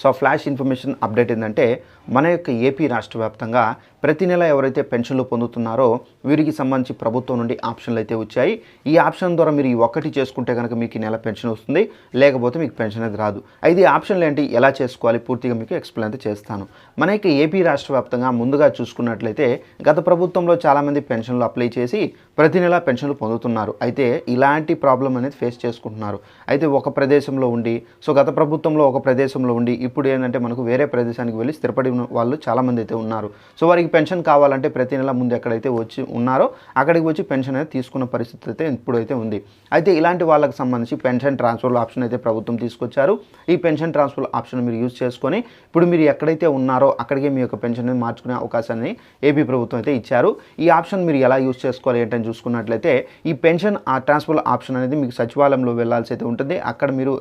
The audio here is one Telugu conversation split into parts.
సో ఫ్లాష్ ఇన్ఫర్మేషన్ అప్డేట్ ఏంటంటే మన యొక్క ఏపీ రాష్ట్ర వ్యాప్తంగా ప్రతి నెల ఎవరైతే పెన్షన్లు పొందుతున్నారో వీరికి సంబంధించి ప్రభుత్వం నుండి ఆప్షన్లు అయితే వచ్చాయి. ఈ ఆప్షన్ ద్వారా మీరు ఈ ఒక్కటి చేసుకుంటే కనుక మీకు ఈ నెల పెన్షన్ వస్తుంది లేకపోతే మీకు పెన్షన్ అనేది రాదు. అయితే ఈ ఆప్షన్లు ఏంటి? ఎలా చేసుకోవాలి? పూర్తిగా మీకు ఎక్స్ప్లెయిన్ అయితే చేస్తాను. మన యొక్క ఏపీ రాష్ట్ర వ్యాప్తంగా ముందుగా చూసుకున్నట్లయితే గత ప్రభుత్వంలో చాలామంది పెన్షన్లు అప్లై చేసి ప్రతి నెల పెన్షన్లు పొందుతున్నారు. అయితే ఇలాంటి ప్రాబ్లం అనేది ఫేస్ చేసుకుంటున్నారు. అయితే ఒక ప్రదేశంలో ఉండి సో గత ప్రభుత్వంలో ఒక ప్రదేశంలో ఉండి ఇప్పుడు ఏంటంటే మనకు వేరే ప్రదేశానికి వెళ్ళి స్థిరపడి వాళ్ళు చాలామంది అయితే ఉన్నారు. సో వారికి పెన్షన్ కావాలంటే ప్రతి నెల ముందు ఎక్కడైతే వచ్చి ఉన్నారో అక్కడికి వచ్చి పెన్షన్ అనేది తీసుకున్న పరిస్థితి అయితే ఇప్పుడైతే ఉంది. అయితే ఇలాంటి వాళ్ళకి సంబంధించి పెన్షన్ ట్రాన్స్ఫర్ ఆప్షన్ అయితే ప్రభుత్వం తీసుకొచ్చారు. ఈ పెన్షన్ ట్రాన్స్ఫర్ ఆప్షన్ మీరు యూజ్ చేసుకొని ఇప్పుడు మీరు ఎక్కడైతే ఉన్నారో అక్కడికే మీ యొక్క పెన్షన్ మార్చుకునే అవకాశాన్ని ఏపీ ప్రభుత్వం అయితే ఇచ్చారు. ఈ ఆప్షన్ మీరు ఎలా యూజ్ చేసుకోవాలి ఏంటని చూసుకున్నట్లయితే ఈ పెన్షన్ ఆ ట్రాన్స్ఫర్ ఆప్షన్ అనేది మీకు సచివాలయంలో వెళ్ళాల్సి అయితే ఉంటుంది. అక్కడ మీరు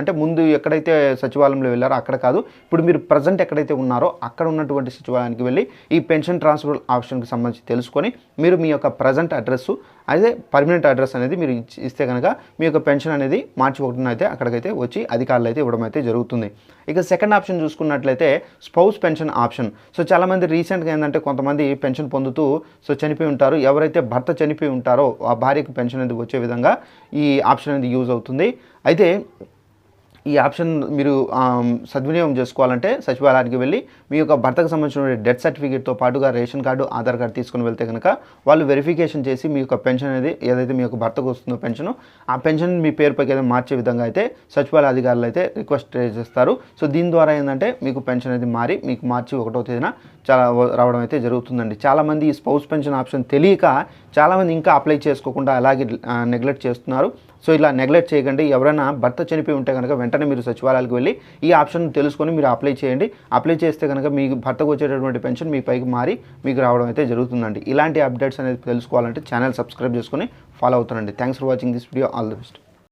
అంటే ముందు ఎక్కడైతే సచివాలయంలో వెళ్ళారో అక్కడ అక్కడ కాదు. ఇప్పుడు మీరు ప్రజెంట్ ఎక్కడైతే ఉన్నారో అక్కడ ఉన్నటువంటి సచివాలయానికి వెళ్ళి ఈ పెన్షన్ ట్రాన్స్ఫర్ ఆప్షన్కి సంబంధించి తెలుసుకొని మీరు మీ యొక్క ప్రజెంట్ అడ్రస్ అదే పర్మనెంట్ అడ్రస్ అనేది మీరు ఇస్తే కనుక మీ యొక్క పెన్షన్ అనేది మార్చి ఒకటిన అయితే అక్కడికైతే వచ్చి అధికారులు అయితే ఇవ్వడం అయితే జరుగుతుంది. ఇక సెకండ్ ఆప్షన్ చూసుకున్నట్లయితే స్పౌస్ పెన్షన్ ఆప్షన్ సో చాలామంది రీసెంట్గా ఏంటంటే కొంతమంది పెన్షన్ పొందుతూ సో చనిపోయి ఉంటారు. ఎవరైతే భర్త చనిపోయి ఉంటారో ఆ భార్యకు పెన్షన్ అనేది వచ్చే విధంగా ఈ ఆప్షన్ అనేది యూజ్ అవుతుంది. అయితే ఈ ఆప్షన్ మీరు సద్వినియోగం చేసుకోవాలంటే సచివాలయానికి వెళ్ళి మీ యొక్క భర్తకు సంబంధించిన డెత్ సర్టిఫికేట్తో పాటుగా రేషన్ కార్డు ఆధార్ కార్డు తీసుకుని వెళ్తే కనుక వాళ్ళు వెరిఫికేషన్ చేసి మీ యొక్క పెన్షన్ అనేది ఏదైతే మీ యొక్క భర్తకు వస్తుందో పెన్షన్ ఆ పెన్షన్ మీ పేరుపైకి ఏదైనా మార్చే విధంగా అయితే సచివాలయ అధికారులు అయితే రిక్వెస్ట్ చేస్తారు. సో దీని ద్వారా ఏంటంటే మీకు పెన్షన్ అనేది మారి మీకు మార్చి ఒకటో తేదీన చాలా రావడం అయితే జరుగుతుందండి. చాలామంది ఈ స్పౌస్ పెన్షన్ ఆప్షన్ తెలియక చాలామంది ఇంకా అప్లై చేసుకోకుండా అలాగే నెగ్లెక్ట్ చేస్తున్నారు. సో ఇలా నెగ్లెక్ట్ చేయకండి. ఎవరైనా భర్త చనిపోయి ఉంటే కనుక వెంటనే మీరు సచివాలయాలకు వెళ్ళి ఈ ఆప్షన్ తెలుసుకొని మీరు అప్లై చేయండి. అప్లై చేస్తే కనుక మీకు భర్తకు వచ్చేటటువంటి పెన్షన్ మీ పైకి మారి మీకు రావడం అయితే జరుగుతుందండి. ఇలాంటి అప్డేట్స్ అనేది తెలుసుకోవాలంటే ఛానల్ సబ్స్క్రైబ్ చేసుకొని ఫాలో అవుతానండి thanks for watching this video. All the best.